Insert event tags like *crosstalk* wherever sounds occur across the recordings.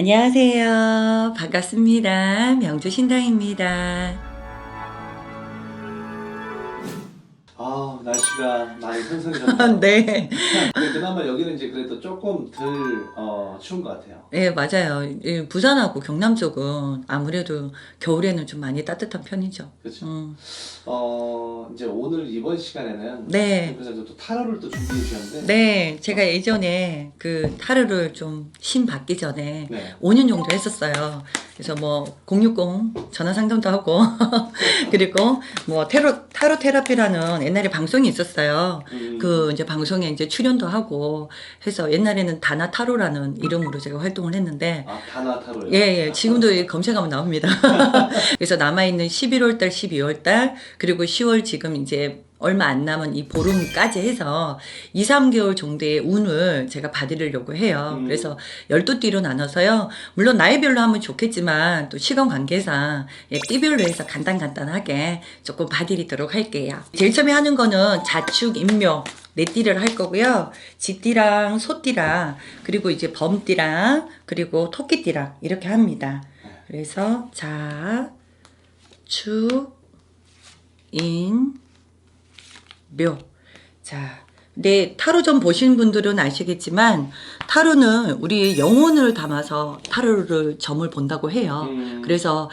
안녕하세요. 반갑습니다. 명주신당입니다. 아 날씨가 많이 선선해졌네요. *laughs* 네. 근데 그나마 여기는 이제 그래도 조금 덜 어, 추운 것 같아요. 네, 맞아요. 이 부산하고 경남 쪽은 아무래도 겨울에는 좀 많이 따뜻한 편이죠. 그렇죠. 음. 어 이제 오늘 이번 시간에는 네. 그래서 또 타로를 또 준비해 주셨는데 네, 제가 예전에 그 타르를 좀 신 받기 전에 네. 5년 정도 했었어요. 그래서 뭐 060 전화 상담도 하고 *laughs* 그리고 뭐 테로 타로 테라피라는 옛날에 방송이 있었어요. 음, 그 이제 방송에 이제 출연도 하고 해서 옛날에는 다나 타로라는 이름으로 제가 활동을 했는데 아 다나 타로요. 예, 예. 지금도 검색하면 나옵니다. *laughs* 그래서 남아 있는 11월 달, 12월 달, 그리고 10월 지금 이제 얼마 안 남은 이 보름까지 해서 2, 3개월 정도의 운을 제가 받으려고 해요. 음. 그래서 12띠로 나눠서요. 물론 나이별로 하면 좋겠지만 또 시간 관계상 예, 띠별로 해서 간단간단하게 조금 봐드리도록 할게요. 제일 처음에 하는 거는 자축, 인묘, 네 띠를 할 거고요. 쥐띠랑 소띠랑 그리고 이제 범띠랑 그리고 토끼띠랑 이렇게 합니다. 그래서 자, 축, 인, 묘. 자, 네, 타로점 보신 분들은 아시겠지만 타로는 우리 영혼을 담아서 타로를 점을 본다고 해요. 음, 그래서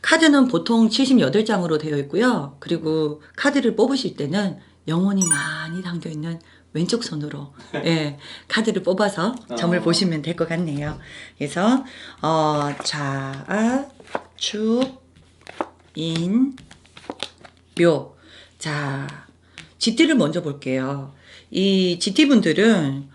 카드는 보통 78장으로 되어 있고요. 그리고 카드를 뽑으실 때는 영혼이 많이 담겨 있는 왼쪽 손으로 *laughs* 예, 카드를 뽑아서 점을 어. 보시면 될 것 같네요. 그래서 어, 자, 축, 인, 묘. 자, GT를 먼저 볼게요. 이 GT 분들은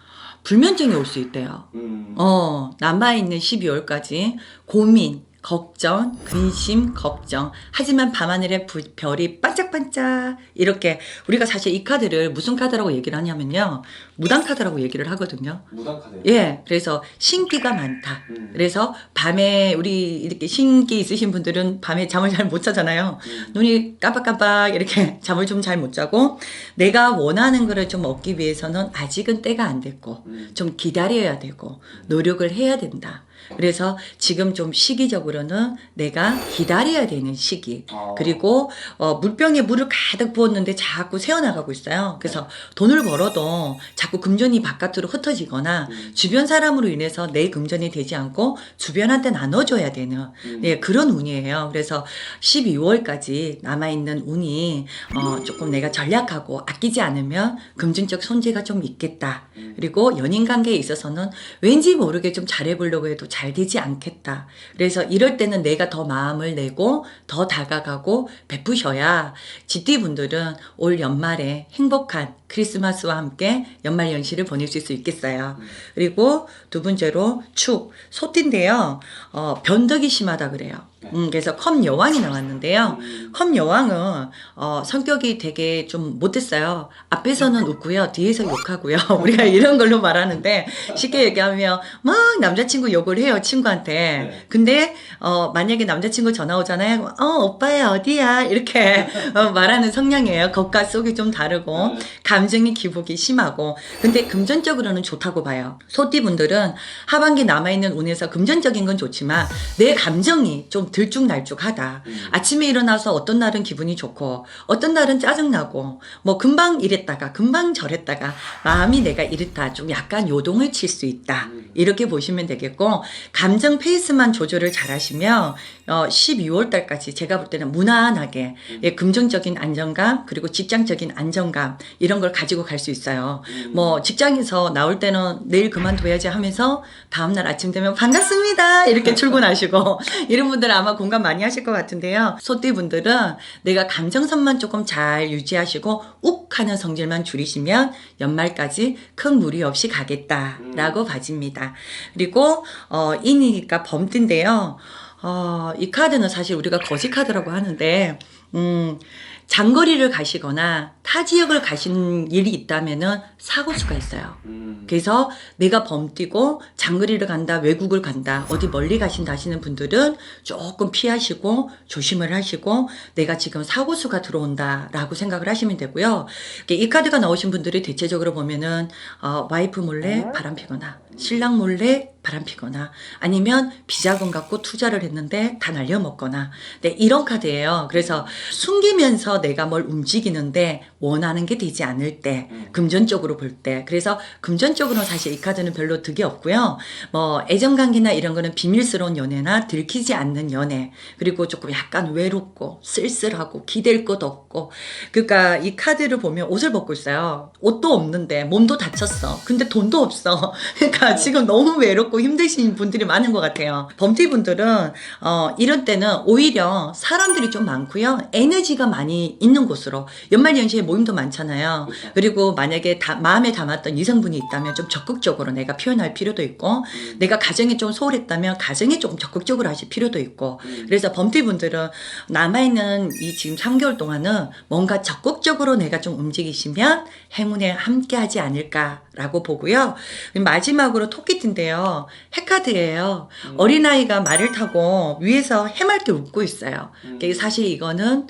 불면증이 올 수 있대요. 음, 어, 남아있는 12월까지 고민, 걱정, 근심, 걱정. 하지만 밤하늘에 부- 별이 반짝반짝 이렇게 우리가 사실 이 카드를 무슨 카드라고 얘기를 하냐면요. 무당 카드라고 얘기를 하거든요. 무당 카드. 예. 그래서 신기가 많다. 음, 그래서 밤에 우리 이렇게 신기 있으신 분들은 밤에 잠을 잘 못 자잖아요. 음, 눈이 깜빡깜빡 이렇게 *laughs* 잠을 좀 잘 못 자고 내가 원하는 거를 좀 얻기 위해서는 아직은 때가 안 됐고 음, 좀 기다려야 되고 노력을 해야 된다. 그래서 지금 좀 시기적으로 는 내가 기다려야 되는 시기. 어, 그리고 어, 물병에 물을 가득 부었는데 자꾸 새어나가고 있어요. 그래서 돈을 벌어도 자꾸 금전이 바깥으로 흩어지거나 음, 주변 사람으로 인해서 내 금전이 되지 않고 주변한테 나눠줘야 되는 음, 네, 그런 운이에요. 그래서 12월까지 남아있는 운이 어, 조금 내가 전략하고 아끼지 않으면 금전적 손재가 좀 있겠다. 음, 그리고 연인 관계에 있어서는 왠지 모르게 좀 잘해보려고 해도 잘 되지 않겠다. 그래서 이럴 때는 내가 더 마음을 내고 더 다가가고 베푸셔야 GT 분들은 올 연말에 행복한 크리스마스와 함께 연말 연시를 보내실 수 있겠어요. 음. 그리고 두 번째로 축 소띠인데요. 어, 변덕이 심하다 그래요. 네. 음, 그래서 컵 여왕이 나왔는데요. 음, 컵 여왕은 어, 성격이 되게 좀 못됐어요. 앞에서는 웃고요, 뒤에서 욕하고요. *laughs* 우리가 이런 걸로 말하는데 쉽게 얘기하면 막 남자친구 욕을 해요 친구한테. 네. 근데 어, 만약에 남자친구 전화 오잖아요. 어 오빠야 어디야 이렇게 어, 말하는 성향이에요. 겉과 속이 좀 다르고 네. 감정이 기복이 심하고. 근데 금전적으로는 좋다고 봐요. 소띠 분들은 하반기 남아 있는 운에서 금전적인 건 좋지만 내 감정이 좀 들쭉날쭉하다. 음, 아침에 일어나서 어떤 날은 기분이 좋고 어떤 날은 짜증나고 뭐 금방 이랬다가 금방 저랬다가 마음이 내가 이렇다 좀 약간 요동을 칠 수 있다 음. 이렇게 보시면 되겠고 감정 페이스만 조절을 잘 하시면 어 12월 달까지 제가 볼 때는 무난하게 음. 예, 금전적인 안정감 그리고 직장적인 안정감 이런 걸 가지고 갈 수 있어요. 음, 뭐 직장에서 나올 때는 내일 그만둬야지 하면서 다음날 아침 되면 반갑습니다! 이렇게 출근하시고 *laughs* 이런 분들 아마 공감 많이 하실 것 같은데요. 소띠 분들은 내가 감정선만 조금 잘 유지하시고 욱 하는 성질만 줄이시면 연말까지 큰 무리 없이 가겠다라고 봐집니다 그리고 어 인이니까 범띠인데요. 어, 이 카드는 사실 우리가 거지 카드라고 하는데 음 장거리를 가시거나 타 지역을 가신 일이 있다면은 사고 수가 있어요. 음, 그래서 내가 범뛰고 장거리를 간다, 외국을 간다, 어디 멀리 가신다 하시는 분들은 조금 피하시고 조심을 하시고 내가 지금 사고 수가 들어온다라고 생각을 하시면 되고요. 이 카드가 나오신 분들이 대체적으로 보면은 어, 와이프 몰래 바람 피거나 신랑 몰래 바람피거나 아니면 비자금 갖고 투자를 했는데 다 날려먹거나 네, 이런 카드예요. 그래서 숨기면서 내가 뭘 움직이는데 원하는 게 되지 않을 때 음. 금전적으로 볼 때 그래서 금전적으로 사실 이 카드는 별로 득이 없고요. 뭐 애정관계나 이런 거는 비밀스러운 연애나 들키지 않는 연애 그리고 조금 약간 외롭고 쓸쓸하고 기댈 것 없고 그러니까 이 카드를 보면 옷을 벗고 있어요. 옷도 없는데 몸도 다쳤어. 근데 돈도 없어. *laughs* 그러니까 지금 너무 외롭고 힘드신 분들이 많은 것 같아요. 범티 분들은 어, 이런 때는 오히려 사람들이 좀 많고요. 에너지가 많이 있는 곳으로 연말 연시에 모임도 많잖아요. 그렇죠. 그리고 만약에 다, 마음에 담았던 이성분이 있다면 좀 적극적으로 내가 표현할 필요도 있고 음. 내가 가정이 좀 소홀했다면 가정에 조금 적극적으로 하실 필요도 있고 음. 그래서 범띠분들은 남아있는 이 지금 3개월 동안은 뭔가 적극적으로 내가 좀 움직이시면 행운에 함께 하지 않을까 라고 보고요. 마지막으로 토끼띠인데요. 해카드예요. 음. 어린아이가 말을 타고 위에서 해맑게 웃고 있어요. 음. 사실 이거는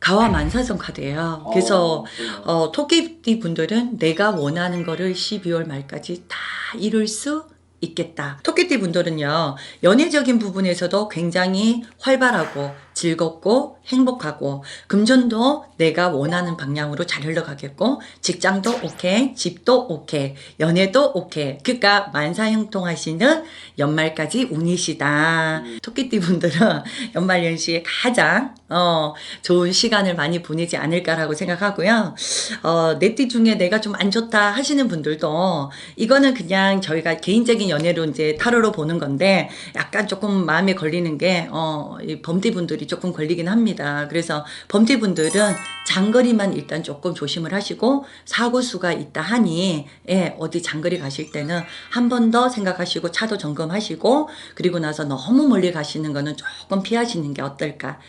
가와 만사성 카드예요. 그래서 어. 어, 토끼띠 분들은 내가 원하는 거를 12월 말까지 다 이룰 수 있겠다. 토끼띠 분들은요, 연애적인 부분에서도 굉장히 활발하고 즐겁고 행복하고, 금전도 내가 원하는 방향으로 잘 흘러가겠고, 직장도 오케이, 집도 오케이, 연애도 오케이. 그러니까 만사형통하시는 연말까지 운이시다. 음. 토끼띠 분들은 *laughs* 연말연시에 가장, 어, 좋은 시간을 많이 보내지 않을까라고 생각하고요. 어, 내띠 중에 내가 좀 안 좋다 하시는 분들도 이거는 그냥 저희가 개인적인 연애로 이제 타로로 보는 건데 약간 조금 마음에 걸리는 게 어, 이 범띠 분들이 조금 걸리긴 합니다. 그래서 범띠 분들은 장거리만 일단 조금 조심을 하시고 사고 수가 있다 하니 예, 어디 장거리 가실 때는 한 번 더 생각하시고 차도 점검하시고 그리고 나서 너무 멀리 가시는 거는 조금 피하시는 게 어떨까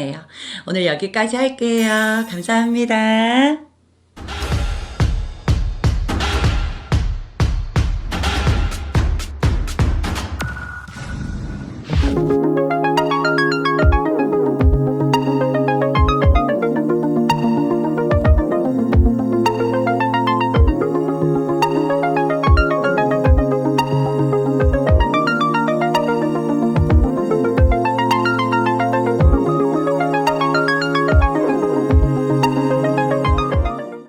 싶네요. 오늘 여기까지 할게요. 감사합니다.